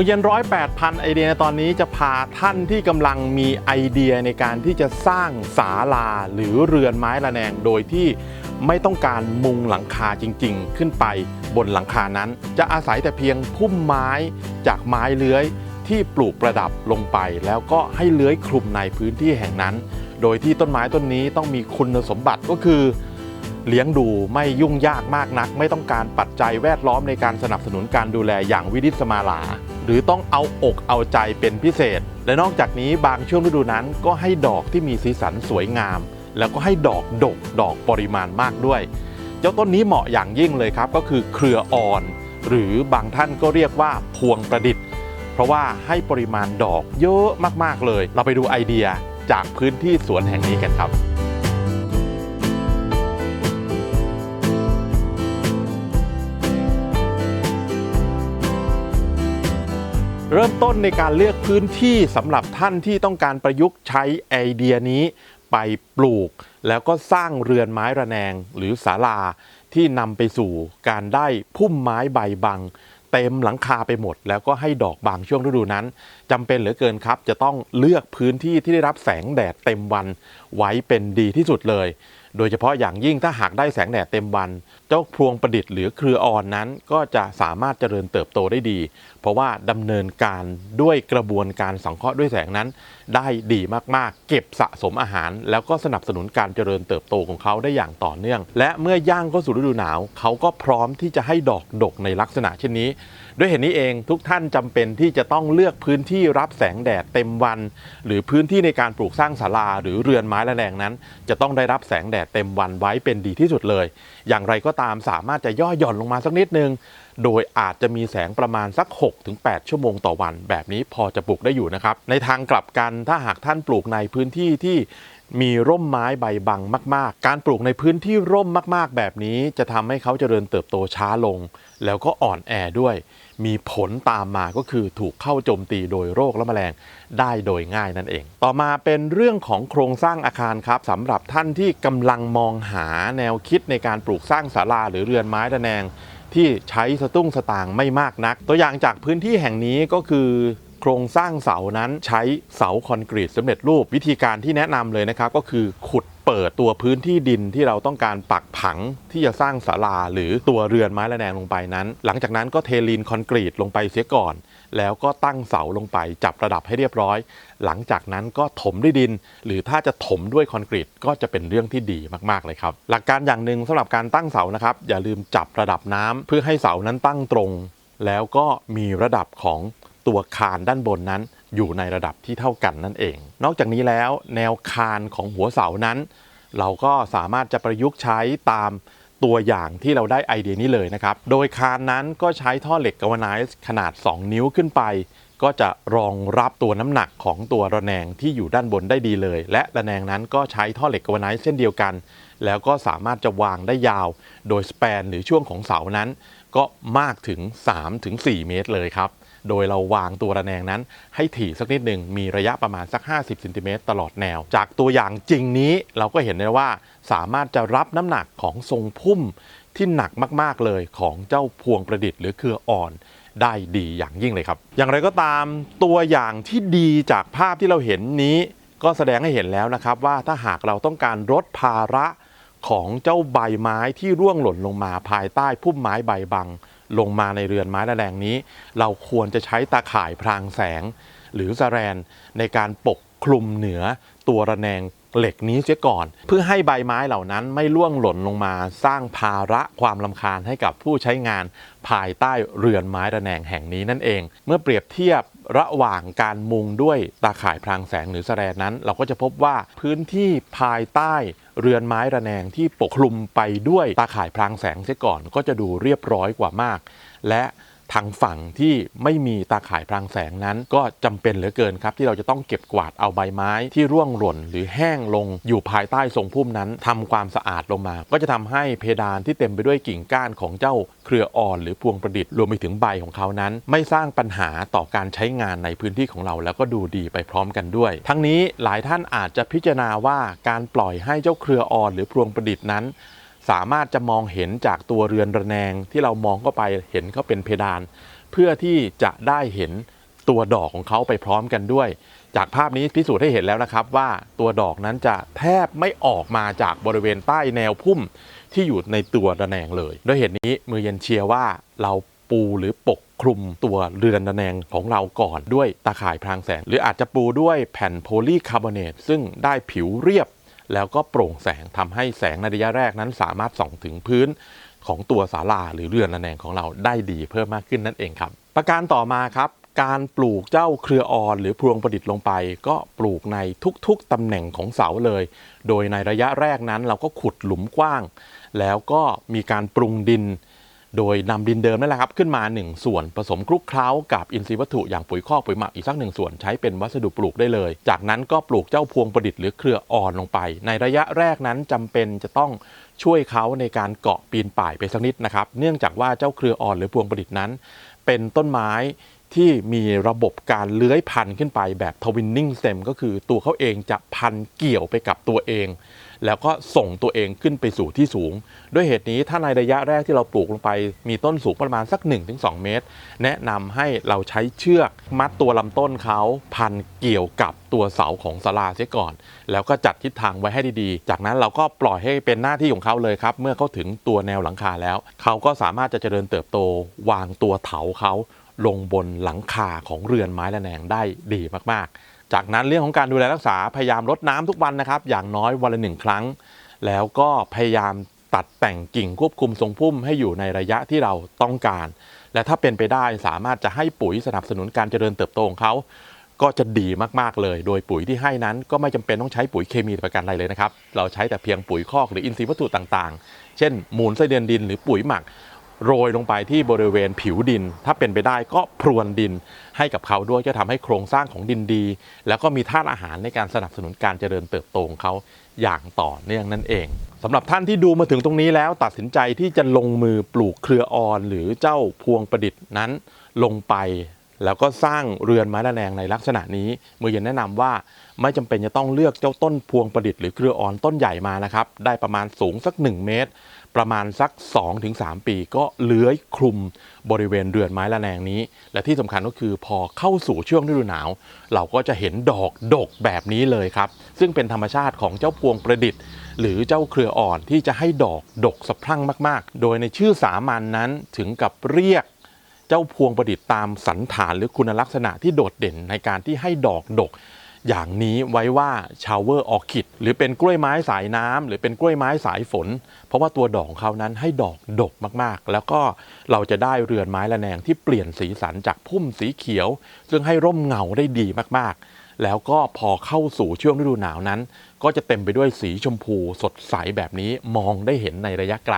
มือเย็นร้อยแปดพันไอเดียในตอนนี้จะพาท่านที่กำลังมีไอเดียในการที่จะสร้างศาลาหรือเรือนไม้ระแนงโดยที่ไม่ต้องการมุงหลังคาจริงๆ ขึ้นไปบนหลังคานั้น จะอาศัยแต่เพียงพุ่มไม้จากไม้เลื้อยที่ปลูกประดับลงไป แล้วก็ให้เลื้อยคลุมในพื้นที่แห่งนั้น โดยที่ต้นไม้ต้นนี้ต้องมีคุณสมบัติก็คือ เลี้ยงดูไม่ยุ่งยากมากนัก ไม่ต้องการปัจจัยแวดล้อมในการสนับสนุนการดูแลอย่างวินิจสมาลา หรือต้องเอาอกเอาใจเป็นพิเศษ และนอกจากนี้บางช่วงฤดูนั้นก็ให้ดอกที่มีสีสันสวยงาม แล้วก็ให้ดอกดกดอกปริมาณมากด้วย เจ้าต้นนี้เหมาะอย่างยิ่งเลยครับ ก็คือเครืออ่อน หรือบางท่านก็เรียกว่าพวงประดิษฐ์ เพราะว่าให้ปริมาณดอกเยอะมากๆเลย เราไปดูไอเดียจากพื้นที่สวนแห่งนี้กันครับ เริ่มต้นในการเลือกพื้นที่สำหรับท่านที่ต้องการประยุกต์ใช้ไอเดียนี้ไปปลูก แล้วก็สร้างเรือนไม้ระแนงหรือศาลาที่นำไปสู่การได้พุ่มไม้ใบบัง เต็มหลังคาไปหมด แล้วก็ให้ดอกบางช่วงฤดูนั้น จำเป็นเหลือเกินครับ จะต้องเลือกพื้นที่ที่ได้รับแสงแดดเต็มวันไว้เป็นดีที่สุดเลย โดยเฉพาะอย่างยิ่งถ้าหากได้แสงแดดเต็มวัน เจ้าพวงประดิษฐ์หรือเครืออ่อนนั้น ก็จะสามารถเจริญเติบโตได้ดี เพราะว่าดำเนินการด้วยกระบวนการสังเคราะห์ด้วยแสงนั้น ได้ดีมากๆ เก็บสะสมอาหาร แล้วก็สนับสนุนการเจริญเติบโตของเขาได้อย่างต่อเนื่อง และเมื่อย่างเข้าสู่ฤดูหนาว เขาก็พร้อมที่จะให้ดอกดกในลักษณะเช่นนี้ ด้วยเหตุนี้เองทุกท่านจำเป็นที่จะต้องเลือกพื้นที่ที่รับแสงแดดเต็มวัน หรือพื้นที่ในการปลูกสร้างศาลาหรือเรือนไม้ระแนงนั้น จะต้องได้รับแสงแดดเต็มวันไว้เป็นดีที่สุดเลย อย่างไรก็ตามสามารถจะย่อหย่อนลงมาสักนิดนึง โดยอาจจะมีแสงประมาณสัก 6-8 ชั่วโมงต่อวัน แบบนี้พอจะปลูกได้อยู่นะครับ ในทางกลับกันถ้าหากท่านปลูกในพื้นที่ที่มีร่มไม้ใบบังมาก ๆ การปลูกในพื้นที่ร่มมาก ๆ แบบนี้จะทำให้เขาเจริญเติบโตช้าลง แล้วก็อ่อนแอด้วย มีผลตามมาก็คือถูกเข้าโจมตีโดยโรคและแมลงได้โดยง่ายนั่นเอง ต่อมาเป็นเรื่องของโครงสร้างอาคารครับสำหรับท่านที่กำลังมองหาแนวคิดในการปลูกสร้างศาลาหรือเรือนไม้ระแนง ที่ใช้สตุ้งสตางค์ไม่มากนัก ตัวอย่างจากพื้นที่แห่งนี้ก็คือ โครงสร้างเสานั้นใช้เสาคอนกรีตสำเร็จรูปวิธีการที่แนะนำเลยนะครับก็คือขุดเปิดตัวพื้นที่ดินที่เราต้องการปักผังที่จะสร้างศาลาหรือตัวเรือนไม้ระแนงลงไปนั้น หลังจากนั้นก็เทลีนคอนกรีตลงไปเสียก่อน แล้วก็ตั้งเสาลงไปจับระดับให้เรียบร้อย หลังจากนั้นก็ถมด้วยดิน หรือถ้าจะถมด้วยคอนกรีตก็จะเป็นเรื่องที่ดีมากๆเลยครับ หลักการอย่างหนึ่งสำหรับการตั้งเสานะครับอย่าลืมจับระดับน้ำเพื่อให้เสานั้นตั้งตรง แล้วก็มีระดับของ ตัวคานด้านบนนั้นอยู่ในระดับที่เท่ากันนั่นเอง นอกจากนี้แล้วแนวคานของหัวเสานั้น เราก็สามารถจะประยุกต์ใช้ตามตัวอย่างที่เราได้ไอเดียนี้เลยนะครับ โดยคานนั้นก็ใช้ท่อเหล็กกาวไนซ์ขนาด 2 นิ้วขึ้นไป ก็จะรองรับตัวน้ำหนักของตัวระแนงที่อยู่ด้านบนได้ดีเลย และระแนงนั้นก็ใช้ท่อเหล็กกาวไนซ์เช่นเดียวกัน แล้วก็สามารถจะวางได้ยาว โดยสเปนหรือช่วงของเสานั้น ก็มากถึง 3-4 เมตรเลยครับ โดยเราวางตัวระแนงนั้น ให้ถี่สักนิดหนึ่งมีระยะประมาณสัก 50เซนติเมตรตลอดแนว จากตัวอย่างจริงนี้เราก็เห็นได้ว่าสามารถจะรับน้ำหนักของทรงพุ่มที่หนักมากๆเลยของเจ้าพวงประดิษฐ์หรือเครืออ่อนได้ดีอย่างยิ่งเลยครับ อย่างไรก็ตามตัวอย่างที่ดีจากภาพที่เราเห็นนี้ ก็แสดงให้เห็นแล้วนะครับว่าถ้าหากเราต้องการลดภาระของเจ้าใบไม้ที่ร่วงหล่นลงมาภายใต้พุ่มไม้ใบบัง ลงมาในเรือนไม้ระแนงนี้ เราควรจะใช้ตาข่ายพรางแสง หรือสแรนในการปกคลุมเหนือตัวระแนง เหล็กนี้เสียก่อน เพื่อให้ใบไม้เหล่านั้นไม่ร่วงหล่นลงมาสร้างภาระความลำคาญให้กับผู้ใช้งานภายใต้เรือนไม้ระแนงแห่งนี้นั่นเอง เมื่อเปรียบเทียบระหว่างการมุงด้วยตาข่ายพรางแสงหรือสแรนนั้น เราก็จะพบว่าพื้นที่ภายใต้เรือนไม้ระแนงที่ปกคลุมไปด้วยตาข่ายพรางแสงเสียก่อน ก็จะดูเรียบร้อยกว่ามาก และ ทางฝั่งที่ไม่มีตาข่ายพรางแสงนั้น ก็จำเป็นเหลือเกินครับ ที่เราจะต้องเก็บกวาดเอาใบไม้ที่ร่วงหล่น หรือแห้งลงอยู่ภายใต้ทรงพุ่มนั้นทำความสะอาดลงมา ก็จะทำให้เพดานที่เต็มไปด้วยกิ่งก้านของเจ้าเครืออ่อน หรือพวงประดิษฐ์รวมไปถึงใบของเขานั้น ไม่สร้างปัญหาต่อการใช้งานในพื้นที่ของเรา แล้วก็ดูดีไปพร้อมกันด้วย ทั้งนี้หลายท่านอาจจะพิจารณาว่าการปล่อยให้เจ้าเครืออ่อน หรือพวงประดิษฐ์นั้น สามารถจะมองเห็นจากตัวเรือนระแนงที่เรามองเข้าไปเห็นเขาเป็นเพดาน เพื่อที่จะได้เห็นตัวดอกของเขาไปพร้อมกันด้วย จากภาพนี้พิสูจน์ให้เห็นแล้วนะครับว่าตัวดอกนั้นจะแทบไม่ออกมาจากบริเวณใต้แนวพุ่มที่อยู่ในตัวระแนงเลยด้วยเหตุนี้มือเย็นเชียร์ว่าเราปูหรือปกคลุมตัวเรือนระแนงของเราก่อนด้วยตาข่ายพรางแสง หรืออาจจะปูด้วยแผ่นโพลีคาร์บอเนตซึ่งได้ผิวเรียบ แล้วก็โปร่งแสงทำให้แสงในระยะแรกนั้นสามารถส่องถึงพื้นของตัวศาลาหรือเรือนระแนงของเราได้ดีเพิ่มมากขึ้นนั่นเองครับ ประการต่อมาครับการปลูกเจ้าเครืออ่อนหรือพวงประดิษฐ์ลงไป ก็ปลูกในทุกๆตำแหน่งของเสาเลย โดยในระยะแรกนั้นเราก็ขุดหลุมกว้าง แล้วก็มีการปรุงดิน โดยนำดินเดิมนั่นแหละครับขึ้นมา 1 ส่วนผสมคลุกเคล้ากับอินทรีย์วัตถุอย่างปุ๋ยคอกปุ๋ยหมักอีกสักหนึ่งส่วนใช้เป็นวัสดุปลูกได้เลย จากนั้นก็ปลูกเจ้าพวงประดิษฐ์หรือเครืออ่อนลงไป ในระยะแรกนั้นจำเป็นจะต้องช่วยเขาในการเกาะปีนป่ายไปสักนิดนะครับ เนื่องจากว่าเจ้าเครืออ่อนหรือพวงประดิษฐ์นั้น เป็นต้นไม้ที่มีระบบการเลื้อยพันขึ้นไปแบบทวินนิ่งเต็มก็คือตัวเขาเองจะพันเกี่ยวไปกับตัวเอง แล้วก็ส่งตัวเองขึ้นไปสู่ที่สูง ด้วยเหตุนี้ถ้าในระยะแรกที่เราปลูกลงไป มีต้นสูงประมาณสัก 1-2 เมตร แนะนำให้เราใช้เชือกมัดตัวลำต้นเขาพันเกี่ยวกับตัวเสาของศาลาเสียก่อน แล้วก็จัดทิศทางไว้ให้ดีๆ จากนั้นเราก็ปล่อยให้เป็นหน้าที่ของเขาเลยครับ เมื่อเขาถึงตัวแนวหลังคาแล้ว เขาก็สามารถจะเจริญเติบโตวางตัวเถาเขาลงบนหลังคาของเรือนไม้ระแนงได้ดีมากๆ จากนั้นเรื่องของการดูแลรักษาพยายามรดน้ำทุกวันนะครับ อย่างน้อยวันละหนึ่งครั้ง แล้วก็พยายามตัดแต่งกิ่งควบคุมทรงพุ่มให้อยู่ในระยะที่เราต้องการ และถ้าเป็นไปได้สามารถจะให้ปุ๋ยสนับสนุนการเจริญเติบโตของเขาก็จะดีมาก ๆ เลย โดยปุ๋ยที่ให้นั้นก็ไม่จำเป็นต้องใช้ปุ๋ยเคมีประกันใดเลยนะครับ เราใช้แต่เพียงปุ๋ยคอกหรืออินทรีย์วัตถุต่าง ๆ เช่น มูลไส้เดือนดินหรือปุ๋ยหมัก โรยลงไปที่บริเวณผิวดิน ถ้าเป็นไปได้ก็พรวนดินให้กับเขาด้วยจะทำให้โครงสร้างของดินดี แล้วก็มีธาตุอาหารในการสนับสนุนการเจริญเติบโตของเขาอย่างต่อเนื่องนั่นเองสำหรับท่านที่ดูมาถึงตรงนี้แล้วตัดสินใจที่จะลงมือปลูกเครือออนหรือเจ้าพวงประดิษฐ์นั้นลงไปแล้วก็สร้างเรือนไม้ระแนงในลักษณะนี้มือเย็นแนะนำว่าไม่จำเป็นจะต้องเลือกเจ้าต้นพวงประดิษฐ์หรือเครืออ่อนต้นใหญ่มานะครับ ได้ประมาณสูงสัก 1 เมตร ประมาณสัก 2-3 ปีก็เลื้อยคลุมบริเวณเรือนไม้ระแนงนี้ และที่สำคัญก็คือพอเข้าสู่ช่วงฤดูหนาว เราก็จะเห็นดอกดกแบบนี้เลยครับ ซึ่งเป็นธรรมชาติของเจ้าพวงประดิษฐ์ หรือเจ้าเครืออ่อนที่จะให้ดอกดกสะพรั่งมากๆ โดยในชื่อสามัญนนั้นถึงกับเรียกเจ้าพวงประดิษฐ์ตามสันฐานหรือคุณลักษณะที่โดดเด่นในการที่ให้ดอกดก อย่างนี้ไว้ว่าชาวเวอร์ออคิดหรือเป็นกล้วยไม้สายน้ำหรือเป็นกล้วยไม้สายฝน เพราะว่าตัวดอกเขานั้นให้ดอกดกมากๆ แล้วก็เราจะได้เรือนไม้ระแนงที่เปลี่ยนสีสันจากพุ่มสีเขียว ซึ่งให้ร่มเงาได้ดีมากๆ แล้วก็พอเข้าสู่ช่วงฤดูหนาวนั้น ก็จะเต็มไปด้วยสีชมพูสดใสแบบนี้มองได้เห็นในระยะไกล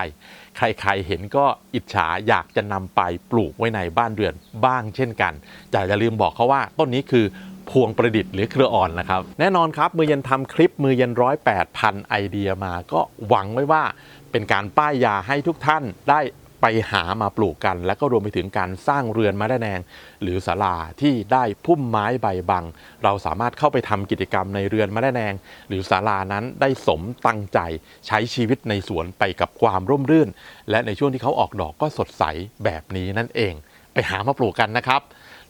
ใครๆเห็นก็อิจฉาอยากจะนำไปปลูกไว้ในบ้านเรือนบ้างเช่นกันแต่อย่าลืมบอกเขาว่าต้นนี้คือ พวงประดิษฐ์หรือเครืออ่อนนะครับ แน่นอนครับ มือเย็นทำคลิปมือเย็นร้อยแปดพันไอเดียมา ก็หวังไว้ว่าเป็นการป้ายยาให้ทุกท่านได้ไปหามาปลูกกัน และก็รวมไปถึงการสร้างเรือนไม้ระแนงหรือศาลาที่ได้พุ่มไม้ใบบัง เราสามารถเข้าไปทำกิจกรรมในเรือนไม้ระแนงหรือศาลานั้นได้สมตั้งใจใช้ชีวิตในสวนไปกับความร่มรื่น และในช่วงที่เขาออกดอกก็สดใสแบบนี้นั่นเอง ไปหามาปลูกกันนะครับ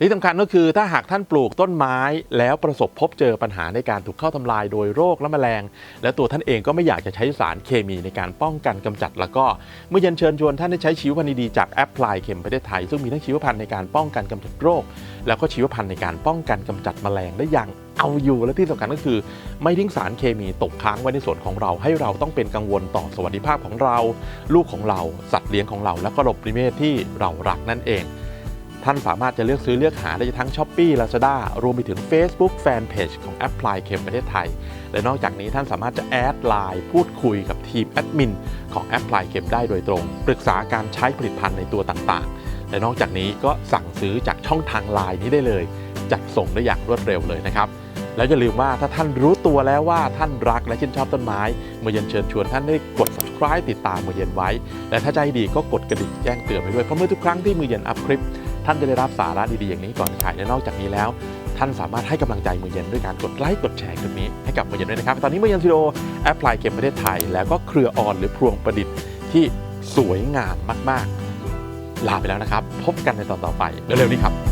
ที่สำคัญก็คือถ้าหากท่านปลูกต้นไม้แล้วประสบพบเจอปัญหาในการถูกเข้าทำลายโดยโรคและแมลง และตัวท่านเองก็ไม่อยากจะใช้สารเคมีในการป้องกันกำจัด แล้วก็เมื่อเย็นเชิญชวนท่านได้ใช้ชีวพันธุ์ดีๆจากแอปพลายเข็มประเทศไทย ซึ่งมีทั้งชีวพันธุ์ในการป้องกันกำจัดโรค แล้วก็ชีวพันธุ์ในการป้องกันกำจัดแมลงได้อย่างเอาอยู่และที่สำคัญก็คือ ไม่ทิ้งสารเคมีตกค้างไว้ในส่วนของเรา ให้เราต้องเป็นกังวลต่อสวัสดิภาพของเรา ลูกของเราสัตว์เลี้ยงของเรา และก็ระบบนิเวศที่เรารักนั่นเอง ท่านสามารถจะเลือกซื้อเลือกหาได้ทั้ง s h อ p e e Lazada รวมไปถึง Facebook Fanpage ของ Apply เขมประเทศไทย และนอกจากนี้ท่านสามารถจะแอดไลน์พูดคุยกับทีมแอดมินของ Apply เขมได้โดยตรง ปรึกษาการใช้ผลิตภัณฑ์ในตัวต่างๆ และนอกจากนี้ก็สั่งซื้อจากช่องทางไลน์นี้ได้เลย จัดส่งได้อย่างรวดเร็วเลยนะครับแล้วอย่าลืมว่าถ้าท่านรู้ตัวแล้วว่าท่านรักและชื่นชอบต้นไม้เมื่อเย็นเชิญชวนท่านได้กด subscribe ติดตามเมือเย็นไว้ และถ้าใจดีก็กดกระดิ่งแจ้งเตือนไปด้วยเพราะเมื่อทุกครั้งที่มือเย็นอัพคลิป ท่านจะได้รับสาระดีๆอย่างนี้ก่อนขายและนอกจากนี้แล้ว ท่านสามารถให้กำลังใจมือเย็นด้วยการกดไลค์กดแชร์คลิปนี้ให้กับมือเย็นด้วยนะครับ ตอนนี้มือเย็นซีโอแอปพลายเกมประเทศไทย แล้วก็เครือออนหรือพวงประดิษฐ์ที่สวยงามมากๆ ลาไปแล้วนะครับ พบกันในตอนต่อไปเร็วๆนี้ครับ